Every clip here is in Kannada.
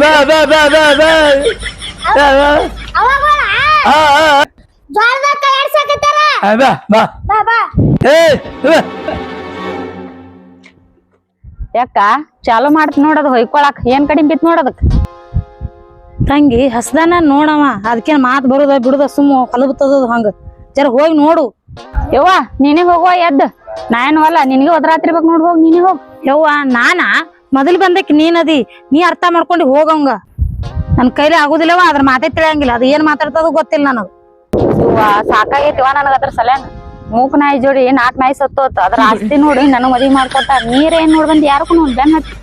ಬಾ ಬಾ ಬಾ ಬಾ ಬಾ ಬಾ ಬಾ. ಯಾಕ? ಚಾಲು ಮಾಡ್ತ ನೋಡದ್ ಹೊಯ್ಕೊಳಕ್. ಏನ್ ಕಡಿಮೆ ಬಿತ್ ನೋಡದಕ್? ತಂಗಿ ಹಸ್ದಾನ ನೋಡವ. ಅದಕ್ಕೆ ಮಾತ್ ಬರುದ ಬಿಡುದ ಸುಮ್ಮ ಕಲಬತ್ತದ ಹಂಗ. ಜರ ಹೋಗಿ ನೋಡು. ಯವ್ವ ನೀನೇ ಹೋಗುವ ಎದ್ದ. ನಾ ಏನು ಅಲ್ಲ ನಿನಗೆ ಒದರಾತಿರ್ಬೇಕು ನೋಡ್ ಹೋಗಿ ನೀನೇ ಹೋಗ್. ಯವ್ವ ನಾನ? ಮೊದಲ್ ಬಂದಕ್ಕೆ ನೀನದಿ ನೀ ಅರ್ಥ ಮಾಡ್ಕೊಂಡು ಹೋಗಂಗ. ನನ್ ಕೈಲಿ ಆಗುದಿಲ್ಲವ ಅದ್ರ ಮಾತೇ ತಿಳಿಯಂಗಿಲ್ಲ. ಅದು ಏನ್ ಮಾತಾಡ್ತದ ಗೊತ್ತಿಲ್ಲ ನನಗ. ಸಾಕಾಗೈತಿವ ನನಗ ಅದ್ರ ಸಲ್ಯಾನ ಮೂಕ್ ನಾಯಿ ಜೋಡಿ ನಾಕ್ ನಾಯಿ ಸತ್ತೋತ್ ಅದ್ರ ಆಸ್ತಿ ನೋಡಿ ನನಗ್ ಮದಿ ಮಾಡ್ಕೊತ ನೀರ್ ಏನ್ ನೋಡ್ಬಂದ್ ಯಾರಕ್ಕೂ ನೋಡ್ ಬೆನ್ ಹತ್ತಿ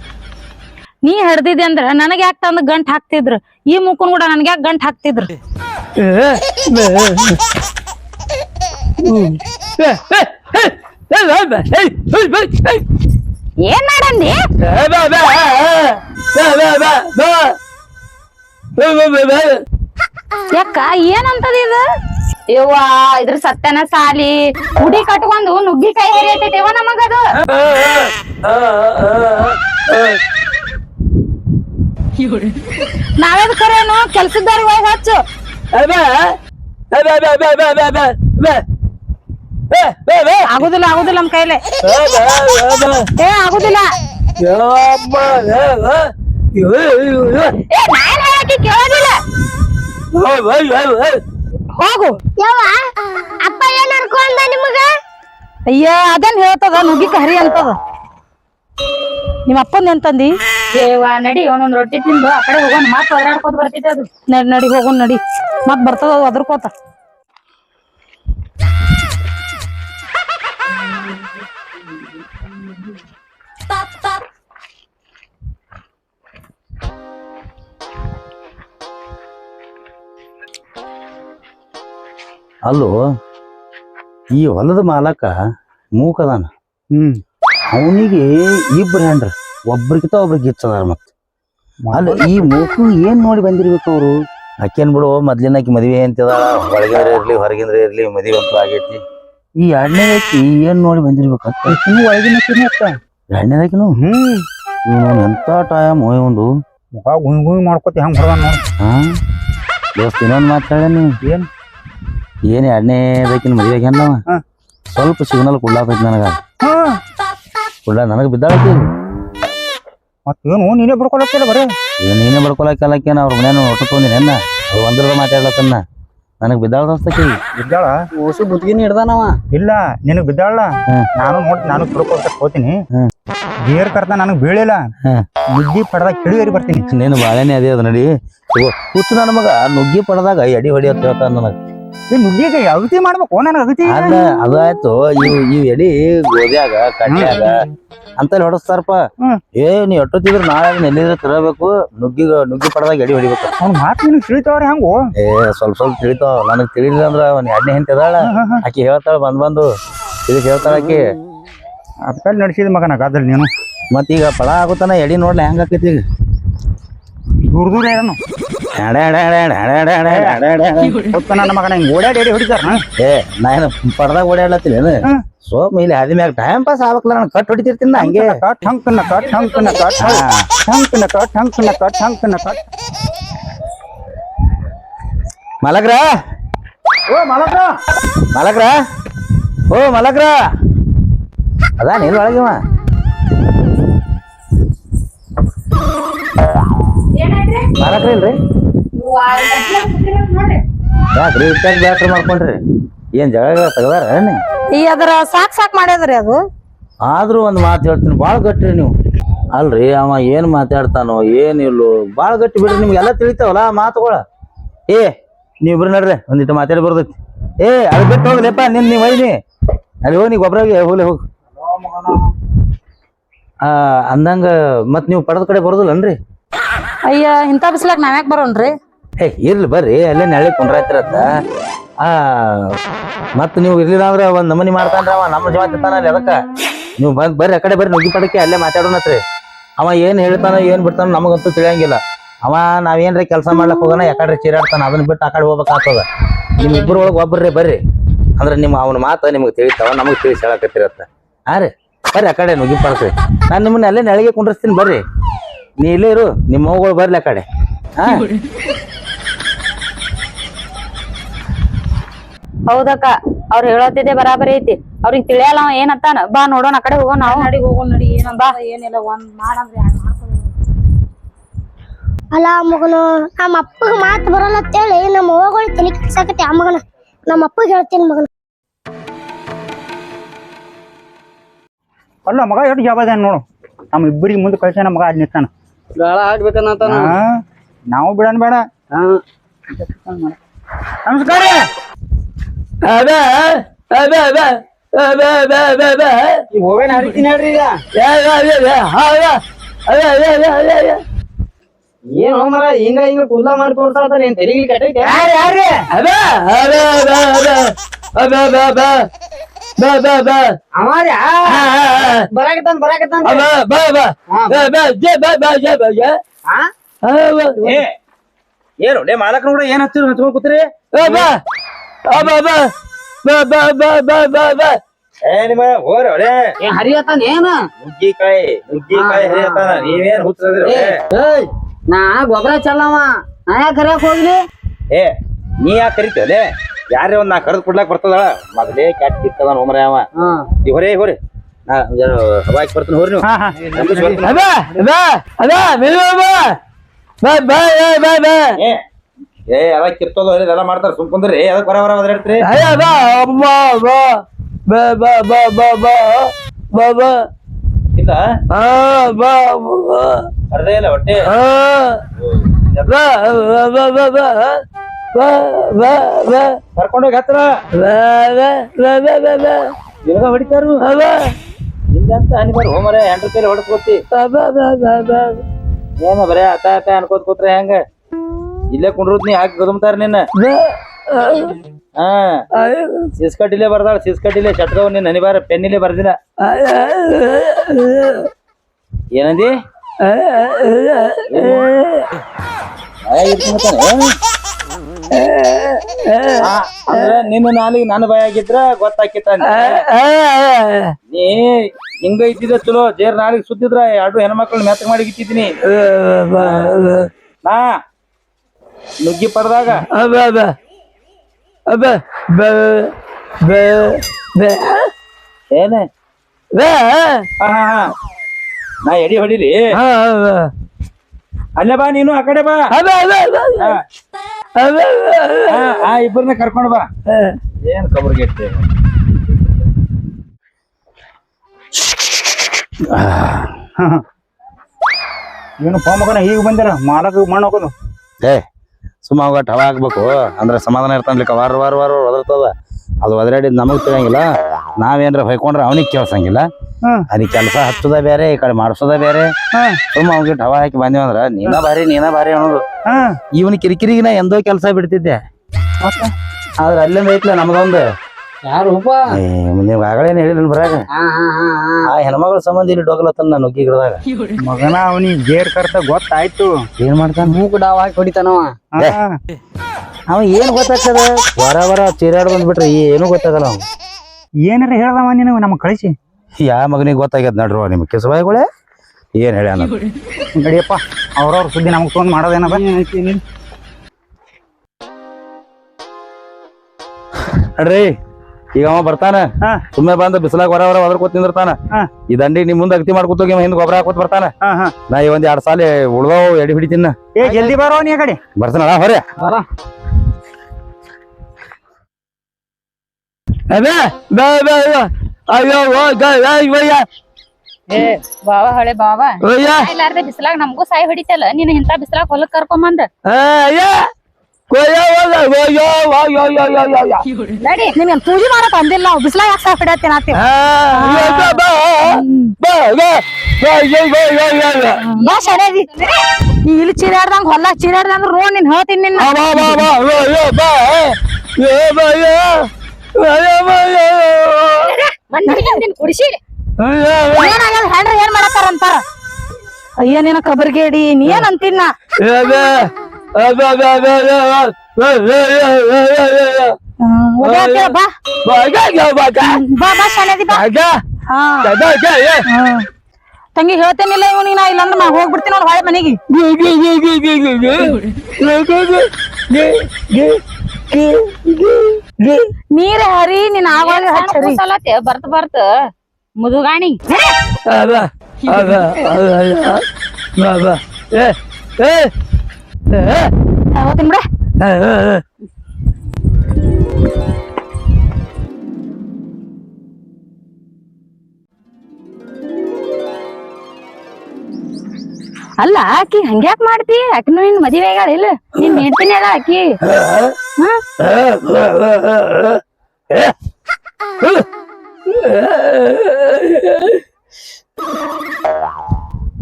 ನೀ ಹಿಡ್ದಿದ್ದೆ ಅಂದ್ರ ನನಗ್ ಯಾಕ ತಂದ್ ಗಂಟ್ ಹಾಕ್ತಿದ್ರು ಈ ಮೂಕನ್ ಕೂಡ ನನ್ಗೆ ಯಾಕೆ ಗಂಟ್ ಹಾಕ್ತಿದ್ರು ಏನ್ ಮಾಡಂದಿ ಯಾಕ ಏನಂತದ ಇದು ಯವ್ವ, ಇದ್ರ ಸತ್ಯನ ಸಾಲಿ. ಮುಡಿ ಕಟ್ಕೊಂಡು ನುಗ್ಗಿಕಾಯಿ ಹರಿಯತ್ತೇವ ನಮಗದು ನಾವೇನ್ ಕರೇನು ಕೆಲ್ಸದಾರಿ ಹೋಗಿ ಹಚ್ಚು. ಆಗುದಿಲ್ಲ ಆಗುದಿಲ್ಲ ನಮ್ ಕೈಲೆ. ಏ, ಆಗುದಿಲ್ಲ. ಕೇಳೋದಿಲ್ಲ. ಹೋಗು. ಯವ್ವ ಅಪ್ಪ ಏನ್ ಅನ್ಕೊಂಡ ನಿಮಗ? ಅಯ್ಯ ಅದನ್ ಹೇಳ್ತದ ನುಗ್ಗಿ ಹರಿ ಅಂತದ. ನಿಮ್ಮ ಅಪ್ಪಂದ ಎಂತಂದಿ? ಏವ ನಡಿ ಒಂದೊಂದ್ ರೊಟ್ಟಿ ತಿಂದು ಆ ಕಡೆ ಹೋಗೋಣ ಮಾತು ಒದರಾಡ್ಕೋತ ಬರ್ತೈತೆ ಅದು. ನಡಿ ನಡಿ ಹೋಗೋಣ ನಡಿ. ಮತ್ ಬರ್ತದ ಅವ್ ಅದ್ರಕೋತ ಅಲ್ಲೋ ಈ ಹೊಲದ ಮಾಲಕ ಮೂಕದಾನ. ಹ್ಮ್. ಅವನಿಗೆ ಇಬ್ರು ಹೆಂಡ್ರ ಒಬ್ರಿಗಿತ ಒಬ್ರಿಗೆ ಗಿಚ್ಚದಾರ ಮತ್ತ. ಅಲ್ಲ ಈ ಮೂಕು ಏನ್ ನೋಡಿ ಬಂದಿರ್ಬೇಕು ಅವರು? ಅಕ್ಕೇನ್ ಬಿಡು ಮೊದ್ಲಿನ ಆಕಿ ಮದ್ವೆ ಅಂತದ ಒಳಗಿಂದ್ರ ಇರ್ಲಿ ಹೊರಗಿಂದ್ರ ಇರ್ಲಿ ಮದ್ವೆ ಅಂತ ಆಗೈತಿ. ಈ ಎರಡನೇದಾಕಿ ಏನ್ ನೋಡಿ ಬಂದಿರ್ಬೇಕು ಇನ್ನು ಒಳಗಿನ ಅಕ್ಕ ಎರಡನೇದಾಕಿನು ಹ್ಮ್. ಇವನು ಎಂತ ಟೈಮ್ ಒಂದು ಮುಖ ಗುಯ್ ಗುಯ್ ಮಾಡ್ಕೊತಿ ಹೆಂಗ್ ಹೊಡೆದ ನೋಡ್. ಹಾ? ದೋಸ್ತ ಇನ್ನೊಂದ್ ಮಾತಾಡ ನೀವು ಏನ್? ಏನ್ ಎರಡನೇ ಬೇಕಿನ ಮದುವೆಗೆ ಹಾ. ಸ್ವಲ್ಪ ಸಿಗ್ನಲ್ ಕೊಡ್ಲಾತೈತಿ ನನಗ. ಕುಡ್ಲಾ ಕೊಡ್ಲ ನನಗ ಬಿದ್ದಾಳತಿ ಮತ್ತೇನು ನೀನೇ ಬಿಡ್ಕೊಳಕ್ಕಿಲ್ಲ ಬರೀ? ಏನ್ ನೀನೇ ಬಡ್ಕೊಳಕಲ್ಲಕ್ಕೇನ ಅವ್ರ ಮನೇನ ಒಟ್ಟು ತೊಂದಿನ ಎನ್ನ ಅವ್ರು ಒಂದ್ರದ ಮಾತಾಡ್ಲತ್ತನ್ನ. ನನಗ್ ಬಿದ್ದಾಳ ದೋಸ್ತಕಿ ಬಿದ್ದಾಳ? ಓಸು ಬುದ್ಗಿನ ಹಿಡ್ದಾನವ ಇಲ್ಲ ನಿನಗ್ ಬಿದ್ದಾಳ ನಾನು ನೋಡಿ ನಾನು ಬಿಡ್ಕೊಳ್ತ ಹೋತೀನಿ. ಬೇರ್ ಗೇರ್ ಕರ್ದ ನನಗ್ ಬೀಳಿಲ್ಲ. ನುಗ್ಗಿ ಮುದ್ದಿ ಪಡೆದ ಕಿಡಿಗೇರಿ ಬರ್ತೀನಿ. ನೀನು ಬಾಳೆನೆ ಅದೇ ಅದ ನಡಿ. ಹುಚ್ಚು ನನ್ನ ಮಗ ನುಗ್ಗಿ ಪಡೆದಾಗ ಎಡಿ ಹೊಡಿ ಅಂತ ಹೇಳ್ತಾನ ನನಗ. ಅಗತಿ ಮಾಡ್ಬೇಕು ನನಗೆ ಅಗತಿ ಅಲ್ಲ ಅದು ಆಯ್ತು. ಇವ್ ಇವ್ ಎಡಿ ಗೋದ್ಯಾಗ ಕಡ್ಯಾಗ ಅಂತಲ್ಲಿ ಹೊಡಸ್ತಾರಪ್ಪ. ಏ ನೀ ಎಟ್ಟೊತ್ತಿದ್ರು ನಾಳೆ ಎಲ್ಲಿದ್ರೆ ತಿರಬೇಕು ನುಗ್ಗಿ ನುಗ್ಗಿ ಪಡೆದಾಗ ಎಡಿ ಹೊಡಿಬೇಕು. ಅವ್ನ ಮಾತು ನಿನ್ ತಿಳಿತಾವ್ರಿ ಹಂಗೋ? ಏ ಸ್ವಲ್ಪ ಸ್ವಲ್ಪ ತಿಳಿತಾವ. ನನಗೆ ತಿಳಿಲಿಲ್ಲ ಅಂದ್ರ ಅವ್ನ ಎಣ್ಣೆ ಹೆಂತಿದಾಳ ಆಕಿ ಹೇಳ್ತಾಳ ಬಂದ್ ಬಂದು. ಇದಕ್ ಹೇಳ್ತಾಳ ಆಕಿ. ಅದಕ್ಕೆ ನಡೆಸಿದ ಮಗನ ಕಾದ್ರಿ ನೀನು. ಮತ್ತೀಗ ಪಳ ಆಗುತ್ತಾನ ಎಡಿ ನೋಡ್ಲ ಹೆಂಗ್ ಆಕೈತಿ ಈಗ? ದೂರ ದೂರ ಏನು ನನ್ನ ಮಗನ ಹಿಂಗೆ ಓಡಾಡಿ ಹೊಡಿತಾರ ಏ ನಾನು ಪಡ್ದಾಗ ಓಡಾಡ್ಲತ್ತಿಲ್ಲ ಸೊ ಮೇಲೆ ಅದ ಮ್ಯಾಗ ಟೈಮ್ ಪಾಸ್ ಆಗ್ಬೇಕಲ್ಲ ನಾನು ಕಟ್ ಹೊಡಿತಿರ್ತೀನಿ ಹಂಗೆ ಕಟ್ ಹಂಕನ ಕಟ್ ಹಂಕನ ಕಟ್ ಹಂಕನ ಕಟ್ ಹಂಕನ ಕಟ್ ಹಂಕನ ಕಟ್ ಮಲಗ್ರ ಓ ಮಲಗ್ರ ಮಲಗ್ರ ಓ ಮಲಗ್ರ ಅದ ನೀನು ಒಳಗಿವ ಮಲಗ್ರ ಇಲ್ರಿ ಯಾಕ್ರಿ ಇಟ್ಟಾಗ ಬ್ಯಾಟ್ರಿ ಮಾಡ್ಕೊಂಡ್ರಿ. ಏನ್ ಜಗಳ ತೆಗದಾರ? ಈ ಅದರ ಸಾಕ್ ಸಾಕ್ ಮಾಡ್ಯದ್ರಿ ಅದು? ಆದ್ರೂ ಒಂದ್ ಮಾತು ಹೇಳ್ತೀನಿ ಬಾಳ ಗಟ್ಟಿ ನೀವು. ಅಲ್ರಿ ಅವ ಏನ್ ಮಾತಾಡ್ತಾನೋ ಏನಿಲ್ಲೋ ಬಾಳ ಗಟ್ಟಿ ಬಿಡ್ರಿ ನಿಮ್ಗೆಲ್ಲ ತಿಳಿತಾವಲ್ಲ ಮಾತುಗಳ. ಏ ನೀವಿಬ್ರು ನಡ್ರಿ ಒಂದಿಟ್ಟು ಮಾತಾಡಿ ಬರ್ತೈತಿ. ಏ ಅದು ಬಿಟ್ಟು ಹೋಗ್ಲಿಪ್ಪ ನಿನ್ ನೀವ್ ಒಯ್ನಿ ಅಲ್ಲಿ ಹೋಗಿ ನೀ ಗೊಬ್ಬರಾಗಿ ಹೋಗ್ಲಿ ಹೋಗ್. ಅಂದಂಗ ಮತ್ ನೀವು ಪಡದ ಕಡೆ ಬರೋದಿಲ್ಲನ್ರಿ? ಅಯ್ಯ, ಇಂಥ ಯಾಕೆ ನಾವ್ಯಾಕ್ ಬರೋಣ್ರಿ? ಏ, ಇರ್ಲಿ ಬರ್ರಿ, ಅಲ್ಲೇ ನೆಳಿ ಕುಂಡ್ರಾಯ್ತಿರತ್ತ. ಮತ್ ನೀವು ಇರ್ಲಿಲ್ಲ ಅಂದ್ರ ಒಂದ್ ನಮನಿ ಮಾಡ್ತಾನ್ರಿ ಅವ, ನಮ್ಮ ಜವಾಬ್ದಾರಿ ಅಲ್ಲಿ ಅದಕ್ಕ. ನೀವು ಬಂದ್ ಬರ್ರಿ, ಆ ಕಡೆ ಬರ್ರಿ, ನುಗ್ಗಿ ಪಡಕ್ಕೆ ಅಲ್ಲೇ ಮಾತಾಡೋಣತ್ರಿ. ಅವ ಏನ್ ಹೇಳ್ತಾನ, ಏನ್ ಬಿಡ್ತಾನ ನಮಗಂತೂ ತಿಳಿಯಂಗಿಲ್ಲ. ಅವ ನಾವೇನ್ರಿ ಕೆಲಸ ಮಾಡ್ಲಕ್ ಹೋಗೋಣ ಯಾಕಡ್ರಿ ಚೀರಾಡ್ತಾನ, ಅದನ್ನ ಬಿಟ್ಟು ಆ ಕಡೆ ಹೋಗ್ಬೇಕಾಗ್ತದ. ನಿಮ್ ಒಳಗ್ ಒಬ್ಬರ್ರಿ ಬರ್ರಿ. ಅಂದ್ರೆ ನಿಮ್ಮ ಅವನ ಮಾತ ನಿಮ್ಗೆ ತಿಳಿತಾವ, ನಮಗ್ ತಿಳಿಸಿ ಹೇಳಕತ್ತಿರತ್ತ. ಹಾ ರೀ, ಬರ್ರಿ ಆ ಕಡೆ ನುಗ್ಗಿ ಪಡ್ರಿ ನಾನು ನಿಮ್ಮನ್ನ ಅಲ್ಲೇ ನೆಳಗೆ ಕುಂಡ್ರಸ್ತೀನಿ, ಬರ್ರಿ. ನೀ ಇಲ್ಲೇ ಇರು ನಿಮ್ಮ ಮಗಳು ಬರ್ಲಿ ಆ ಕಡೆ. ಹಾ? ಹೌದಕ್ಕ ಅವ್ರ ಹೇಳತ್ತಿದ್ದೆ ಬರಾಬರಿ ಐತಿ. ಅವ್ರಿಗೆ ತಿಳಿಯಲ್ಲ ಅವ ಏನತ್ತಾನ ಬಾ ನೋಡೋಣ ಆ ಕಡೆ ಹೋಗೋಣ ನಾವು. ನಡಿ ಹೋಗೋಣ ನಡಿ ಏನಂತ ಏನಿಲ್ಲ ಒಂದ್ ಮಾಡಂದ್ರೆ ಅಲ್ಲ ಮಗನು ನಮ್ಮ ಅಪ್ಪಗ ಮಾತು ಬರಲ್ಲ ಅಂತೇಳಿ ನಮ್ಮ ಅವ್ವಗಳು ತಲೆ ಕೆಡ್ಸಾಕತ್ತೆ ಆ ಮಗನ. ನಮ್ಮ ಅಪ್ಪಗೆ ಹೇಳ್ತೀನಿ ಮಗನ. ಅಲ್ಲ ಮಗ ಎಷ್ಟು ಜವಾಬ್ದಾರಿ ನೋಡು. ನಮ್ಮ ಇಬ್ಬರಿಗೆ ಮುಂದೆ ಕಳ್ಸ್ಯಾನ ಮಗ ಅಲ್ಲಿ ನಿಂತಾನ ಗಾಳ ಹಾಕ್ಬೇಕನ್ನತ ನಾವು ಬಿಡನ್ ಬೇಡ ನಮಸ್ಕಾರ ಅದ ಅದ ಅದೇ ಹೋವೇನ ಹರಿತೀನಿ ಹೇಳ್ರಿ ಈಗ ಏನ್ ಹೋಮರ ಹಿಂಗ ಹಿಂಗ ಕುಲ್ಲ ಮಾಡಿ ತೋರ್ಸಾತ ನೀನ್ ತೆರಿಗೆ ಕಟ್ಟೈತೆ ಅದ ಅದ ಅದ ಅದ ಅದ ಅದ ಅದ ಬಾ ಬಾ ಬಾ. ಅವಾರ್ಯ ಬರಾಕತ್ತಾನ ಬರಾಕತ್ತಾನ ಬಾ ಬಾ. ಬಾ ಬಾ ಬಾ ಜೆ ಬಾ ಬಾ ಜೆ ಬಾ ಜೆ. ಹಾ? ಆ, ಬಾ. ಏ ಏನು ಲೇ ಮಾಲಕನ ಕೂಡ ಏನು ಹಚ್ಚಿರ್ ಹಚ್ಕೊಂಡ್ ಕೂತ್ರಿ? ಬಾ ಬಾ. ಆ, ಬಾ ಬಾ. ಬಾ ಬಾ ಬಾ ಬಾ ಬಾ ಬಾ. ಏ ನಿಮ್ಮ ಹೋರಿ ಒಲೆ ಏ ಕೈ ಏನ? ನುಗ್ಗಿಕಾಯಿ ನುಗ್ಗಿಕಾಯಿ ಹರಿಯತ್ತಾನ? ನೀವೇನ್ ಹುಚ್ಚದ್ರಿ ಏಯ್ ನಾ ಗೊಬ್ಬರ ಚಲ್ಲವ. ನಾ ಯಾಕೆ ಕರಿಯಕ್ ಹೋಗ್ಲಿ ಏ ನೀ ಯಾಕೆ ಕರಿತೇಲೆ ಯಾರೇ ಒಂದ್ ನಾ ಕರೆದು ಕೊಡ್ಲಾಕ್ ಬರ್ತದ ಮೊದಲೇ ಕ್ಯಾಟ್ ಕಿತ್ತದ ಹೋಮರ ಅವ ಇವರೇ ಈ ಹೊರೇ ಹೊರಿ ನಾ ಹವಾಕ್ ಬರ್ತೀನಿ ಹೋರಿ ನೀವು ಹಾ ಹಾ ನಂಬಿಸಿ ಬರ್ತೀನಿ. ಅದ ಅದ ಅದ ಬಾ ಬಾ ಬಾ ಏ, ಬಾ ಬಾ ಏ ಏ ಅದ ಕಿತ್ತೋದು ಎಲ್ಲ ಮಾಡ್ತಾರ ಸುಮ್ ಕುಂದ್ರಿ ಅದಕ್ಕೆ ಬರ ಬರ ಒದರಾಡ್ತೀರಿ ಅಯ್ಯ ಅಮ್ಮ ಬಾ ಬಾ ಬಾ ಬಾ ಬಾ ಬಾ ಬಾ ಬಾ ಇಲ್ಲ ಹಾ ಬಾ ಬಾ ಅರ್ಧೇ ಇಲ್ಲ ಹೊಟ್ಟೆ ಹಾ ಬಾ ಬಾ ಕರ್ಕೊಂಡೋಗಿ ಹತ್ರ. ಇವಾಗ ಹೊಡಿತಾರು. ಹಿಂಗಂತ ಅನ್ಬಾರ ಹೋಮರೆ ಹೆಂಡ್ರ ಕೈಲಿ ಹೊಡ್ಕೋತಿ ಏನ ಬರೇ ಆತ ಆತ ಅನ್ಕೋತ ಕೂತ್ರೆ ಹೆಂಗ? ಇಲ್ಲೇ ಕುಂಡ್ರದ್ ನೀ ಹಾಕಿ ಗದಮ್ತಾರ ನಿನ್ನ. ಹಾ. ಸಿಸ್ಕಟ್ ಇಲ್ಲೇ ಬರ್ದಾಳ ಸಿಸ್ಕಟ್ ಇಲ್ಲೇ ನಿನ್ನ ನೀನ್ ಹನಿಬಾರ ಪೆನ್ ಇಲ್ಲೇ ಬರ್ದಿಲ್ಲ ಏನಂದಿ? ಅಂದ್ರ ನಿನ್ನ ನಾಲಿಗೆ ನನ್ನ ಭಯ ಆಗಿದ್ರ ಗೊತ್ತಾಕಿತ್ತ ನೀ ಹಿಂಗ ಇದ್ದಿದ್ರೆ ಚಲೋ ಜೇರ್ ನಾಲಿಗೆ ಸುತ್ತಿದ್ರ ಎರಡು ಹೆಣ್ಮಕ್ಳು ಮೆತ್ತಗ್ ಮಾಡಿ ಇಟ್ಟಿದ್ದೀನಿ. ನಾ ನುಗ್ಗಿ ಪಡ್ದಾಗ ಏನ? ಹಾ ಹಾ ಹಾ. ನಾ ಎಡಿ ಹೊಡಿಲಿ. ಅಲ್ಲೇ ಬಾ ನೀನು ಆ ಕಡೆ ಬಾ. ಹಾ. ಹಾ, ಆ ಇಬ್ಬರನ್ನ ಕರ್ಕೊಂಡು ಬಾ. ಏನ್ ಕಬರ್ಗೆಟ್ಟೆ? ಏನು ಫೋನ್ ಮಗನ ಈಗ ಬಂದಿರ ಮಾಲಕ ಮಣ್ಣು ಹೋಗೋದು ಏ ಸುಮ್ಮ ಟವ ಹಾಕ್ಬೇಕು ಅಂದ್ರೆ ಸಮಾಧಾನ ಇರ್ತಾನ್ಲಿಕ್ಕ ವಾರ ವಾರ ವಾರ ಒದರ್ತದ. ಅದು ಒದರಾಡಿದ್ ನಮಗ್ ತಿಳಿಯಂಗಿಲ್ಲ. ನಾವೇನ್ರ ಹೊಯ್ಕೊಂಡ್ರೆ ಅವನಿಗೆ ಕೇಳ್ಸಂಗಿಲ್ಲ. ಅದಕ್ಕೆ ಕೆಲಸ ಹತ್ತದ ಬೇರೆ ಈ ಕಡೆ ಮಾಡ್ಸೋದ ಬೇರೆ ಸುಮ್ಮ ಅವ್ನಿಗೆ ಟವ ಹಾಕಿ ಬಂದೇವ ಅಂದ್ರ ನೀನ ಬಾರಿ ನೀನ ಬಾರಿ ಅನ್ನೋದು. ಇವನ್ ಕಿರಿಕಿರಿಗಿನ ಎಂದೋ ಕೆಲಸ ಬಿಡ್ತಿದ್ದೆ. ಆದ್ರೆ ಅಲ್ಲಿಂದ ಐತ್ಲ ನಮ್ದೊಂದು. ಯಾರು ನೀವ್ ಆಗಳೇನ್ ಹೇಳಿಲ್ಲ ಬರಾಗ ಹಾ ಹಾ ಹಾ ಹಾ. ಆ ಹೆಣ್ಮಗಳ ಸಂಬಂಧ ಇಲ್ಲಿ ಡೋಗಲತ್ತನ ನಾನು ನುಗ್ಗಿ ಗಿಡದಾಗ. ಮಗನ ಅವನಿಗೆ ಗೇರ್ ಕರ್ತ ಗೊತ್ತಾಯ್ತು. ಏನ್ ಮಾಡ್ತಾನ? ಮೂಗು ಡಾವ್ ಹಾಕಿ ಹೊಡಿತಾನವ. ಅವ ಏನ್ ಗೊತ್ತಾಗ್ತದ? ವರ ವರ ಚೀರಾಡ್ ಬಂದ್ಬಿಟ್ರೆ ಏನು ಗೊತ್ತಾಗಲ್ಲ ಅವ್ ಏನಾರ ಹೇಳ್ದವ ನೀನು ನಮ್ಗೆ ಕಳಿಸಿ. ಯಾ ಮಗನಿಗೆ ಗೊತ್ತಾಗ್ಯದ ನಡ್ರೋ ನಿಮ್ ಕಿಸಬಾಯಿಗಳೇ? ಏನ್ ಹೇಳ ನಡಿಯಪ್ಪ ಅವ್ರವ್ರ ಸುದ್ದಿ ನಮಗೆ ಫೋನ್ ಮಾಡೋದೇನದ ನಡ್ರಿ ಈಗ ಅವ ಬರ್ತಾನ. ಸುಮ್ಮನೆ ಬಂದ ಬಿಸಿಲಾಗ ಹೊರ ಹೊರ ಒದರ್ಕೋತ ನಿಂದಿರ್ತಾನ. ಈ ದಂಡಿ ನಿಮ್ ಮುಂದೆ ಅಗತಿ ಮಾಡ್ಕೋತ ಹೋಗಿ ಹಿಂದ್ ಗೊಬ್ಬರ ಹಾಕೋತ್ ಬರ್ತಾನ? ನಾ ಈ ಒಂದ್ ಎರಡ್ ಸಾಲ ಉಳ್ದಾವ್ ಎಡಿ ಹಿಡಿತೀನ ಜಲ್ದಿ ಬರೋ ನೀ ಕಡೆ. ಬರ್ತಾನಲ್ಲ ಹೊರೆ. ಅದೇ? ಬೇ ಅಯ್ಯೋ ಓ ಗಯ್ಯ ಏ ಹಳೆ ಬಾವ. ಅಯ್ಯ ಇಲ್ಲಾರ್ದೆ ಬಿಸಿಲಾಗ ನಮಗೂ ಸಾಯಿ ಹೊಡಿತಲ್ಲ ನೀನು ಇಂತ ಬಿಸಿಲಾಗ ಹೊಲಕ್ ಕರ್ಕೊಂಬಂದ ಅಯ್ಯ. ನಡಿ. ನಿಮ್ಗೆ ಪೂಜೆ ಮಾಡಕ್ ಅಂದಿಲ್ಲ ನಾವು ಬಿಸಿಲಾಗ ಯಾಕೆ ಸಾಯಿ ಹೊಡಿಯತ್ತೇನ ಬಾ ಸರಿಯಾಗಿ ಇಲ್ಲಿ ಚೀರಾಡ್ದಂಗ ಹೊಲ ಚೀರಾಡ್ದಂಗ ರೋ ನಿನ್ ಹೇಳ್ತೀನಿ ನಿನ್ನ. ಹೆಣ್ರ ಏನ್ ಮಾಡತ್ತಾರ ಅಂತಾರ ಅಯ್ಯ ನೀನ ಕಬರ್ಗೇಡಿ ನೀ ಏನ್ ಅಂತೀನ ತಂಗಿ ಹೇಳ್ತೇನಿಲ್ಲ ಇವನಿಗೆ ನಾ ಇಲ್ಲಾಂದ್ರೆ ನಾ ಹೋಗ್ಬಿಡ್ತೀನಿ ಅವ್ನು ಹೊಳೆ ಮನೆಗೆ ಗೆ ಗೆ ಗೆ ಗೆ ಗೆ ನೀರ್ ಹರಿ ನೀನ್ ಆವಾಗ ಹಚ್ಚರಿ. ಬರ್ತ ಬರ್ತ. ಮುದುಗಾಣಿ. ಹೋಗ್ತೀನಿ ಬಿಡ. ಅಲ್ಲ ಆಕಿ ಹಂಗ್ಯಾಕ್ ಮಾಡ್ತಿ? ಆಕಿನೂ ನಿನ್ ಮದ್ವೆ ಆಗ್ಯಾಳ ಇಲ್ಲ? ನೀನ್ ನೀಡ್ತೀನಿ ಅಲ್ಲ ಆಕಿ?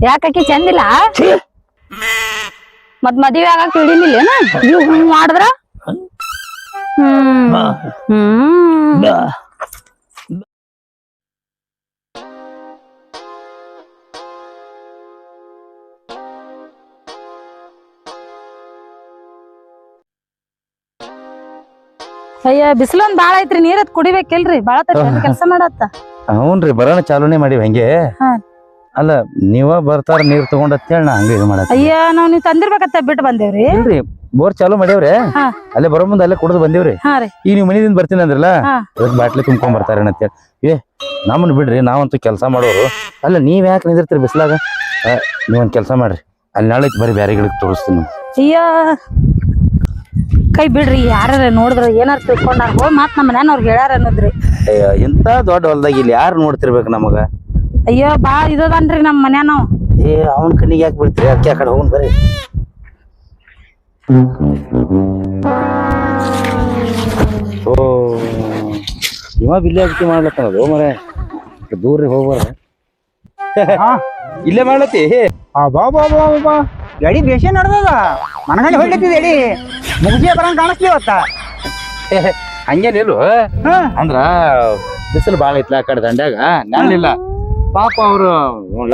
ಯಾಕಾಕಿ ಚಂದಿಲ್ಲ ಮತ್ ಮದ್ವೆ ಆಗಾಕ ಹಿಡಿಲಿಲ್ಲೇನ ಇವ್ ಹಿಂಗ್ ಮಾಡಿದ್ರ ಹ್ಮ್ ಹ್ಮ್ ಅಯ್ಯ ಬಿಸಿಲೊಂದ್ ಬಾಳ ಐತ್ರಿ ನೀರತ್ ಕುಡಿಬೇಕಿಲ್ರಿ ಬಾಳ ಕೆಲಸ ಮಾಡತ್ತ? ಹ್ಞೂನ್ರಿ ಬರೋಣ ಚಾಲೂನೇ ಮಾಡಿ ಹಂಗೆ. ಅಲ್ಲ ನೀವ ಬರ್ತಾರ ನೀರ್ ತಗೊಂಡ್ ಅಂತೇಳಿ ನಾ ಹಂಗ ಇದು ಅಯ್ಯ ನಾವ್ ನೀವ್ ತಂದಿರ್ಬೇಕತ್ತ ಬಿಟ್ಟು ಬಂದೇವ್ರಿ? ಇಲ್ರಿ ಬೋರ್ ಚಾಲು ಮಾಡ್ಯವ್ರಿ. ಅಲ್ಲೇ ಬರೋ ಮುಂದೆ ಅಲ್ಲೇ ಕುಡಿದು ಬಂದೇವ್ರಿ? ಈ ನೀವ್ ಮನಿದಿಂದ ಬರ್ತೀನಿ ಅಂದ್ರಲ್ಲ. ಅದಕ್ಕೆ ಬಾಟ್ಲಿ ತುಂಬ್ಕೊಂಡ್ ಬರ್ತಾರೆ ಅಂತೇಳಿ ಏ ನಮ್ಮನ್ನ ಬಿಡ್ರಿ ನಾವಂತೂ ಕೆಲಸ ಮಾಡೋರು. ಅಲ್ಲ ನೀವ್ ಯಾಕೆ ನಿಂದಿರ್ತೀರಿ ಬಿಸಿಲಾಗ? ನೀವೊಂದ್ ಕೆಲಸ ಮಾಡ್ರಿ. ಅಲ್ಲಿ ನಾಳೆ ಬರ್ರಿ ಗಿಡಕ್ಕೆ ತೋರಿಸ್ತೀನಿ. ಅಯ್ಯ ಕೈ ಬಿಡ್ರಿ ಯಾರ ನೋಡಿದ್ರೆ ಏನಾರು ತಿಳ್ಕೊಂಡಾರ ಹೋಗಿ ಮತ್ತೆ ನಮ್ಮ ಮನ್ಯಾನವ್ರ್ ಹೇಳ್ಯಾರ ಅನ್ನೋದ್ರಿ. ಅಯ್ಯೋ ಇಂಥ ದೊಡ್ಡ ಹೊಲ್ದಾಗ ಇಲ್ಲಿ ಯಾರು ನೋಡ್ತಿರ್ಬೇಕು ನಮಗ? ಅಯ್ಯೋ ಬಾ ಇದದನ್ರಿ ನಮ್ಮ ಮನ್ಯಾನವ್. ಏ ಅವನ ಕಣ್ಣಿಗೆ ಯಾಕೆ ಬಿಡ್ತೀರಿ ಅದಕ್ಕೆ ಆ ಕಡೆ ಹೋಗಿ ಬರ್ರಿ. ಓ ಇವ ಬಿಲ್ಲೆ ಅಕ್ಕಿ ಮಾಡ್ಲತ್ತನದು ಮರೆ. ದೂರ ಹೋಗ್ಬಾರ ಇಲ್ಲೇ ಮಾಡ್ಲತ್ತಿ? ಆ ಬಾ ಬಾ ಬಾ ಬಾ, ಗಡಿ ಬೇಷ ನಡ್ದದ? ಮನಗಂಡ ಹೊಡಿತಿದ್ ಎಡಿ. ಮುಗಿಸಿ ಬರಂಗ್ ಕಾಣಿಸ್ತೀವತ್ತ ಹಂಗೇನಿಲ್ಲ ಹಾ ಅಂದ್ರ ಬಿಸಿಲು ಬಾಳ ಐತ್ಲ ಆ ಕಡೆ ದಂಡ್ಯಾಗ. ನಾನಿಲ್ಲ ಪಾಪ ಅವ್ರು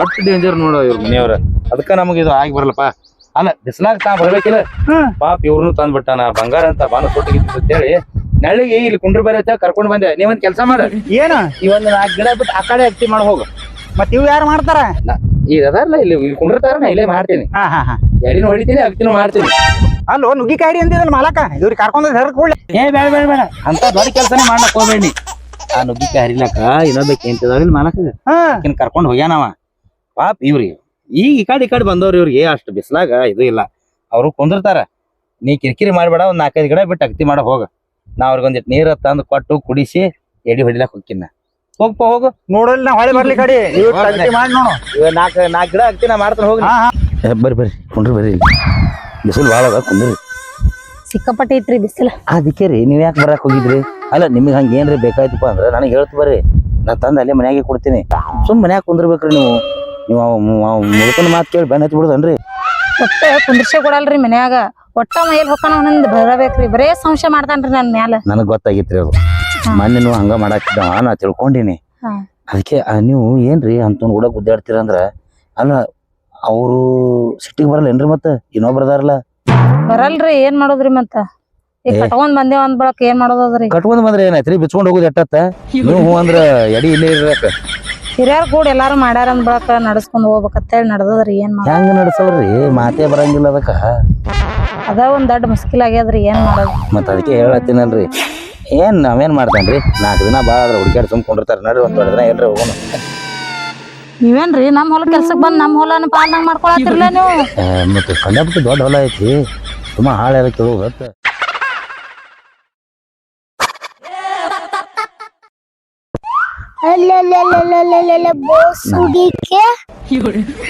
ಎಷ್ಟು ಡೇಂಜರ್ ನೋಡು ಇವ್ರ ಮನೆಯವ್ರ. ಅದಕ್ಕ ನಮಗೆ ಇದು ಆಗಿ ಬರಲ್ಲಪ್ಪ. ಅಲ್ಲ ಬಿಸಿಲಾಗ ತಾ ಬರ್ಬೇಕಿಲ್ಲ. ಪಾಪ ಇವ್ರನ್ನು ತಂದ್ಬಿಟ್ಟಾನ. ಬಂಗಾರ ಅಂತ ಬಾನ ಸುಟ್ಟಿಗಿತ್ತು ಅಂತೇಳಿ ನಳ್ಳಿಗೆ ಇಲ್ಲಿ ಕುಂಡ್ರ ಬೇರೆ ಕರ್ಕೊಂಡು ಬಂದೆ. ನೀವೊಂದು ಕೆಲಸ ಮಾಡ. ಏನು? ಇವೊಂದು ನಾಲ್ಕು ಗಿಡ ಬಿಟ್ಟು ಆ ಕಡೆ ಅಕ್ತಿ ಮಾಡಿ ಹೋಗು. ಮತ್ ಇವ್ ಯಾರು ಮಾಡ್ತಾರ? ಈಗ ಅದಾರಲ್ಲ ಇಲ್ಲಿ ಇಲ್ಲಿ ಕುಂಡ್ರತಾರ ನಾ ಇಲ್ಲೇ ಮಾಡ್ತೀನಿ. ಹಾ ಹಾ ಹಾ. ಎಡಿನೂ ಹೊಡಿತೀನಿ ಅಕ್ತಿನೂ ಮಾಡ್ತೀನಿ. ಅಲ್ಲೋ ನುಗ್ಗಿಕಾಯಿ ಅಂದಿದಲ್ಲ ಮಾಲಕ ಇವ್ರಿಗೆ ಕರ್ಕೊಂಡ್ ಹೆರ್ ಕೂಡ್ಲೆ. ಏ ಬೇಡ ಬೇಡ ಬೇಡ. ಅಂತ ದೊಡ್ಡ ಕೆಲಸನೇ ಮಾಡ್ಲಕ್ ಹೋಗ್ಬೇಡಿ. ಆ ನುಗ್ಗಿಕಾಯಿ ಹರಿಲಕ್ಕ ಇನ್ನೊಬ್ಬಕ್ಕೆ ಎಂತದವ್ರಿಲ್ಲ ಮಾಲಕ ಹಾ. ಆಕಿನ್ ಕರ್ಕೊಂಡ್ ಹೋಗ್ಯಾನವ ಪಾಪ ಇವ್ರಿ. ಈಗ ಈ ಕಡೆ ಈ ಕಡೆ ಬಂದವ್ರು ಇವ್ರಿಗೆ ಅಷ್ಟು ಬಿಸ್ಲಾಗ ಇದು ಇಲ್ಲ. ಅವ್ರು ಕುಂದಿರ್ತಾರ. ನೀ ಕಿರಿಕಿರಿ ಮಾಡ್ಬೇಡ ಒಂದ್ ನಾಲ್ಕೈದು ಗಿಡ ಬಿಟ್ಟು ಅಕ್ತಿ ಮಾಡ ಹೋಗ. ನಾ ಅವ್ರಿಗೆ ಒಂದಿಟ್ಟು ನೀರ ತಂದು ಕೊಟ್ಟು ಕುಡಿಸಿ ಎಡಿ ಹೊಡಿಲಕ್ ಹೋಗ್ಕಿನ್ನ ಹೋಗ್ಪ ಹೋಗು. ನೋಡಲ್ಲ ನಾ ಹೊಳೆ ಬರ್ಲಿ ಕಡಿ. ಇವ್ ಮಾಡಿ ನೋಡು. ಇವ ನಾಲ್ಕು ನಾಲ್ಕು ಗಿಡ ಹಾಕ್ತಿ ನಾ ಮಾಡ್ತಾನೆ ಹೋಗಿ ಹಾ, ಬರ್ರಿ ಬರ್ರಿ. ಕುಂಡ್ರಿ ಬರ್ರಿ ಬಿಸಿಲು ಭಾಳ ಅದ ಕುಂದ್ರಿ. ಸಿಕ್ಕಾಪಟ್ಟೆ ಐತ್ರಿ ಬಿಸಿಲು ಅದಕ್ಕೆ ರೀ ನೀವು ಯಾಕೆ ಬರಕ್ ಹೋಗಿದ್ರಿ? ಅಲ್ಲ ನಿಮಗೆ ಹಂಗೆ ಏನ್ರಿ ಬೇಕಾಯ್ತಪ್ಪ ಅಂದ್ರೆ ನನಗೆ ಹೇಳ್ತು ಬರ್ರಿ. ನಾ ತಂದು ಅಲ್ಲೇ ಮನ್ಯಾಗೆ ಕೊಡ್ತೀನಿ. ಸುಮ್ ಮನ್ಯಾಗ ಕುಂದ್ರಬೇಕ್ರಿ ನೀವು. ನೀವು ಮುಳುಕನ ಮಾತು ಕೇಳಿ ಬೆನ್ನ ಹತ್ತಿ ಬಿಡುದನ್ರಿ. ಒಟ್ಟ ಕುಂದ್ರಿಸೆ ಕೊಡಲ್ರಿ ಮನ್ಯಾಗ. ಒಟ್ಟ ಮೈಲ್ ಹೊಕ್ಕನ ಒಂದೊಂದು ಬರಬೇಕ್ರಿ. ಬರೇ ಸಂಶಯ ಮಾಡ್ತಾನ್ರಿ ನನ್ ಮ್ಯಾಲ. ನನಗ್ ಗೊತ್ತಾಗಿತ್ರಿ ಅದು. ಮೊನ್ನೆ ನೀವು ಹಂಗ ಮಾಡಾಕಿದ್ದವ ನಾ ತಿಳ್ಕೊಂಡಿನಿ. ಅದಕ್ಕೆ ನೀವು ಏನ್ರಿ ಅಂತ ಕೂಡ ಗುದ್ದಾಡ್ತೀರ ಅಂದ್ರ ಅಲ್ಲ ಅವರು ಸಿಟ್ಟಿಗೆ ಬರಲ್ಲ ಏನ್ರಿ ಮತ್ತ? ಇನ್ನೊಬ್ರ ಅದಾರಲ್ಲ. ಬರಲ್ರಿ ಏನ್ ಮಾಡೋದ್ರಿ ಮತ್ತ? ಈಗ. ಕಟ್ಕೊಂಡ್ ಬಂದೇವ್ ಅಂದ್ ಬಳಕ ಏನ್ ಮಾಡೋದದ್ರಿ? ಕಟ್ಕೊಂಡ್ ಬಂದ್ರೆ ಏನಾಯ್ತ್ರಿ? ಬಿಚ್ಕೊಂಡ್ ಹೋಗುದು ಎಟ್ಟತ್ತ? ನೀವು ಅಂದ್ರ ಎಡಿ ಇಲ್ಲೇ ಇರ್ಬೇಕ. ಹಿರಿಯರ್ ಕೂಡ ಎಲ್ಲಾರು ಮಾಡ್ಯಾರ ಅಂದ್ ಬಳಕ ನಡ್ಸ್ಕೊಂಡ್ ಹೋಗ್ಬೇಕಂತ ಹೇಳಿ ನಡ್ದದ್ರಿ ಏನ್ ಹೆಂಗ ನಡ್ಸವ್ರಿ ಮಾತೇ ಬರಂಗಿಲ್ಲ ಅದಕ್ಕ. ಅದ ಒಂದ್ ದೊಡ್ಡ ಮುಸ್ಕಿಲ್ ಆಗ್ಯದ್ರಿ ಏನ್ ಮಾಡೋದು? ಮತ್ತ ಅದಕ್ಕೆ ಹೇಳತ್ತೀನಲ್ರಿ. ಏನ್ ನಾವೇನ್ ಮಾಡ್ತೇನ್ರಿ? ನಾಲ್ಕು ದಿನ ಭಾಳ ಆದ್ರೆ ಹುಡುಕ್ಯಾಡ್ ಸುಮ್ಕೊಂಡಿರ್ತಾರ ನಡ್ರಿ ಒಂದ್ ದೊಡ್ಡ ದಿನ ಎಲ್ರಿ ಹೋಗೋಣ. ನೀವೇನ್ರಿ? ನಮ್ಮ ಹೊಲ ಕೆಲ್ಸಕ್ ಬಂದ್ ನಮ್ ಹೊಲನ ಪಾಲ್ನಂಗ್ ಮಾಡ್ಕೊಳತ್ತಿರಲ್ಲ ನೀವು. ಏ, ಮತ್ತೆ ಕಂಡಾಪಟ್ಟಿ ದೊಡ್ಡ ಹೊಲ ಐತಿ ಸುಮ್ಮ ಹಾಳ್ಯಾರ ಕೇಳೋದು ಅಲ್ಲಲ್ಲಲ್ಲಲ್ಲಲ್ಲಲ್ಲ ಬೋಸುಡಿಕೆ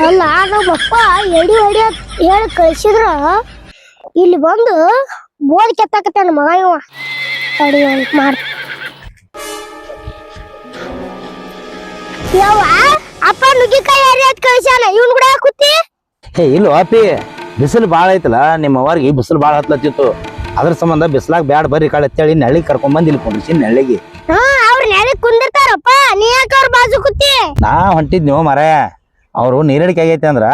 ಅಲ್ಲ ನಮ್ಮಪ್ಪ ಎಡಿ ಹೊಡಿ ಹೇಳಿ ಕಳ್ಸಿದ್ರ. ಇಲ್ಲಿ ಬಂದು ಬೋದ್ ಕೆತ್ತಾಕತ್ತಾನ ಮಗ ಇವ. ತಡಿ ಅಂತ ಮಾಡ್ ಯಾವ ಅಪ್ಪ ನುಗ್ಗಿಕಾಯಿ ಹರಿ ಅಂತ ಕಳ್ಸ್ಯಾನ? ಇವ್ನ್ ಕೂಡ ಕೂತಿ? ಏ ಇಲ್ಲ ಅಪ್ಪಿ ಬಿಸಿಲು ಭಾಳ ಐತಲ್ಲ ನಿಮ್ಮ ಅವ್ರಿಗೆ ಬಿಸಿಲು ಭಾಳ ಹತ್ಲತ್ತಿತ್ತು. ಅದ್ರ ಸಂಬಂಧ ಬಿಸಿಲಾಗ ಬ್ಯಾಡ ಬರ್ರಿ ಕಾಳ ಅಂತ ಹೇಳಿ ಕರ್ಕೊಂಡ್ ಬಂದಿಲ್ಲ ಇಲ್ಲಿ ಕುಂದ್ರಿಸಿ ನೆಳ್ಳಿಗೆ. ಹಾ ಅವ್ರ ನೆಲಕ್ ಕುಂದಿರ್ತಾರ ಹೊಂಟಿಲ್ಲಪ್ಪ ನೀ ಯಾಕೆ ಅವ್ರ ಬಾಜು ಕೂತಿ? ನಾ ಹೊಂಟಿದ್ ನೀವು ಮರ. ಅವರು ನೀರಡಿಕೆ ಆಗೈತೆ ಅಂದ್ರ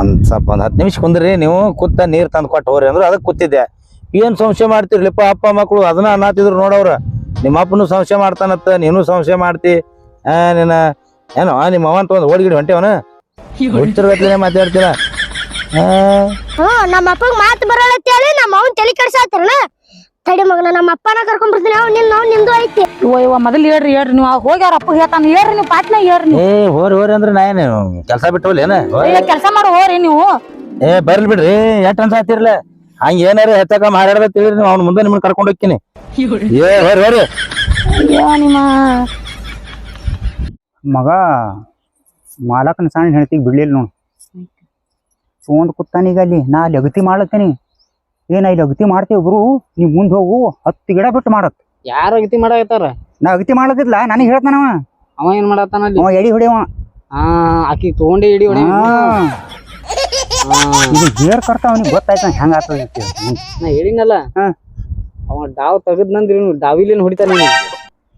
ಒಂದ್ ಸ್ವಲ್ಪ ಒಂದ್ ಹತ್ತು ನಿಮಿಷ ಕುಂದ್ರಿ ನೀವು ಕುತ್ತ ನೀರ್ ತಂದು ಕೊಟ್ಟು ಹೋಗ್ರಿ ಅಂದ್ರು ಅದಕ್ಕೆ ಕೂತಿದ್ದೆ. ಏನ್ ಸಂಶಯ ಮಾಡ್ತಿರ್ಲಿಪ್ಪ? ಅಪ್ಪ ಮಕ್ಕಳು ಅದನ್ನ ಅನ್ನತಿದ್ರು ನೋಡವ್ರ. ನಿಮ್ಮ ಅಪ್ಪನು ಸಂಶಯ ಮಾಡ್ತಾನತ್ತ ನೀನು ಸಂಶಯ ಮಾಡ್ತಿ. ಆ ನಿನ್ನ ಏನೋ ನಿಮ್ಮ ಅವಂತ ಒಂದು ಓಡಿಗಿಡಿ ಹೊಂಟೇವನ ಹುಚ್ಚರ್ಗತ್ಲೆ ಮಾತಾಡ್ತೀರ? ಆ? ಹ್ಮ್ ನಮ್ಮ ಅಪ್ಪಗ್ ಮಾತು ಬರಲ್ಲ ಅಂತೇಳಿ ನಮ್ಮ ಅವ್ನ್ ತಲೆ ಕೆಡ್ಸಾತ್ರನ? ತಡಿ ಮಗನ ನಮ್ಮ ಅಪ್ಪನ ಕರ್ಕೊಂಡ್ ಬರ್ತೀನಿ. ಅವ್ನು ನಿನ್ನ ಅವ್ನು ನಿಂದು ಐತಿ. ಇವ ಇವ ಮೊದಲು ಹೇಳ್ರಿ ಹೇಳ್ರಿ. ನೀವು ಹೋಗಿ ಅವ್ರ ಅಪ್ಪ ಹೇಳ್ತಾನ. ಹೇಳ್ರಿ ನೀವು ಪಾಟ್ನ ಹೇಳ್ರಿ ನೀವು. ಏ ಹೋರಿ ಹೋರಿ ಅಂದ್ರೆ ನಾ ಏನು ಕೆಲಸ ಬಿಟ್ಟವಲ್ಲ ಏನ? ಕೆಲಸ ಮಾಡೋ ಹೋರಿ ನೀವು. ಏ ಬರ್ಲಿ ಬಿಡ್ರಿ. ಎಷ್ಟ್ ಅನ್ಸ ಹತ್ತಿರ್ಲ ಹಂಗ ಏನಾರ ಹೆಚ್ಚಕ ಮಾತಾಡ್ದ ತಿಳಿದ್ರಿ ನೀವು ಅವ್ನ ಮುಂದೆ ನಿಮ್ಮನ್ನ ಕರ್ಕೊಂಡು ಹೋಗ್ತೀನಿ. ಏ ಹೋರಿ ಹೋರಿ. ಅಯ್ಯೋ ನಿಮ್ಮ ಮಗ ಮಾಲಕನ ಸಣ್ಣ ಹೆಣ್ತಿಗೆ ಬಿಡ್ಲಿಲ್ಲ ನೋಡು. ತೊಗೊಂಡ್ ಕೂತಾನೀಗ ಅಲ್ಲಿ. ನಾ ಅಲ್ಲಿ ಅಗತಿ ಮಾಡ್ಲತ್ತೀನಿ. ಏನ ಇಲ್ಲಿ ಅಗತಿ ಮಾಡ್ತೀವಿ ಒಬ್ರು ನೀವು ಮುಂದೆ ಹೋಗು ಹತ್ತು ಗಿಡ ಬಿಟ್ಟು ಮಾಡತ್ ಯಾರು ಅಗತಿ ಮಾಡಾಕತ್ತಾರ? ನಾ ಅಗತಿ ಮಾಡ್ಲತ್ತಿದ್ಲ ನನಗೆ ಹೇಳ್ತಾನವ ಅವ. ಏನ್ ಮಾಡತ್ತಾನ ಅಲ್ಲಿ? ಅವ ಎಡಿ ಹೊಡಿಯವ. ಹಾ ಆಕಿ ತಗೊಂಡಿ ಇಡಿ ಹೊಡೆ ಹಾ. ಇದು ಜೇರ್ ಕರ್ತ ಅವ್ನಿಗೆ ಗೊತ್ತಾಯ್ತ ಹೆಂಗ ಆಗ್ತದ ನಾ ಹೇಳಿನಲ್ಲ ಹಾಂ. ಅವ ಡಾವ್ ತೆಗದ್ನಂದ್ರಿ ಡಾವಿಲೇನ್ ಹೊಡಿತಾನ ನೀನು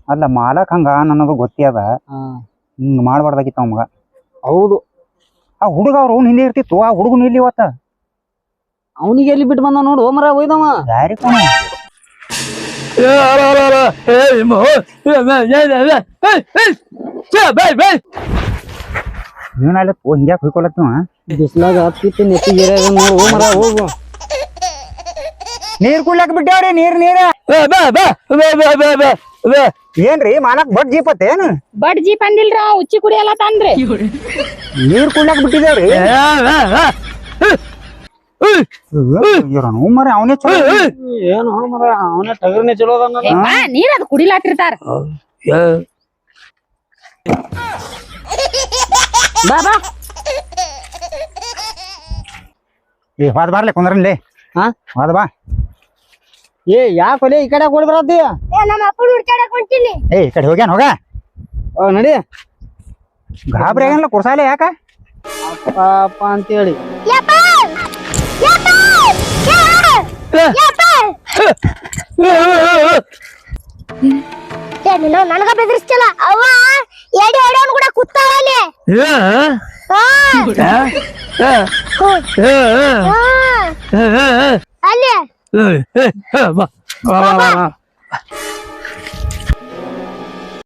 ಅಲ್ಲ ಮಾಲಕ್ ಹಂಗ ನನಗ ಗೊತ್ತಿಯದ ಹಿಂಗ್ ಮಾಡ್ಬಾರ್ದಾಗಿತ್ತ ಮಗ ಹೌದು. ಆ ಹುಡುಗ ಅವ್ರ ಅವ್ನ ಹಿಂದೆ ಇರ್ತಿತ್ತು ಆ ಹುಡುಗನು ಇಲ್ಲಿ ಇವತ್ತ? ಅವನಿಗೆ ಎಲ್ಲಿ ಬಿಟ್ಟು ಬಂದ ನೋಡು ಮರ ಒಯ್ದವ. ಯಾರಿ ಕೋಣ ನೀವಲ್ಲ ಓ ಹಿಂಗ್ಯಾಕ್ ಹೊಯ್ಕೊಳತ್ತೀವ? ಬಿಸ್ಲಾಗ ಹತ್ತಿತ್ತು ನೆತ್ತಿಗೆ ನೋಡು ಓ ಮರ ಹೋಗು. ನೀರ್ ಕುಡ್ಲಕ್ ಬಿಟ್ಟವ್ರಿ ನೀರ್ ನೀರ. ಏನ್ರಿ ಮಾಲಕ್ ಬಡ್ ಜೀಪ್ ಏನು? ಬಡ್ ಜೀಪ್ ಅಂದಿಲ್ರ ಉಚ್ಚಿ ಕುಡಿಯಲ್ಲ ತಂದ್ರಿ. ನೀರ್ ಕುಡ್ಲಕ್ ಬಿಟ್ಟಿದೇವ್ರಿ ಮರ ಅವನೇ ಚಲೋ ಏನು ಮರ ಅವನ ಟಗರ್ನೆ ಚಲೋ ನೀರ್ ಅದು ಕುಡಿಲಾಟಿರ್ತಾರ ಬಾ ಬಾ. ಏ ಹೋದ ಬಾರ್ಲೆ ಕುಂದ್ರಲ್ಲಿ ಹಾ? ಹೋದ ಬಾ. ಏ ಯಾಕೆ ಒಲೆ ಈ ಕಡೆ ಕೊಡ್ ಬರತ್ತಿ ಏ ನಮ್ಮ ಅಪ್ಪನ ಹುಡ್ಕ್ಯಾಡಕ್ ಹೊಂಟಿನಿ. ಏ ಈ ಕಡೆ ಹೋಗ್ಯಾನ ಹೋಗ. ನಡಿ. ಗಾಬರಿ ಆಗಲ್ಲ ಕುರ್ಸಾಲೆ ಯಾಕ? ಪಾಪ ಅಂತೇಳಿ. ನನಗ ಬೆದರಿಸ್ತಿಲ್ಲ ಅವ್ವ! ಎಡಿ ಹೊಡೆಯವನ್ ಕೂಡ ಕೂತಾವಲ್ಲಿ ಹಾ ಹಾ ಅಲ್ಲಿ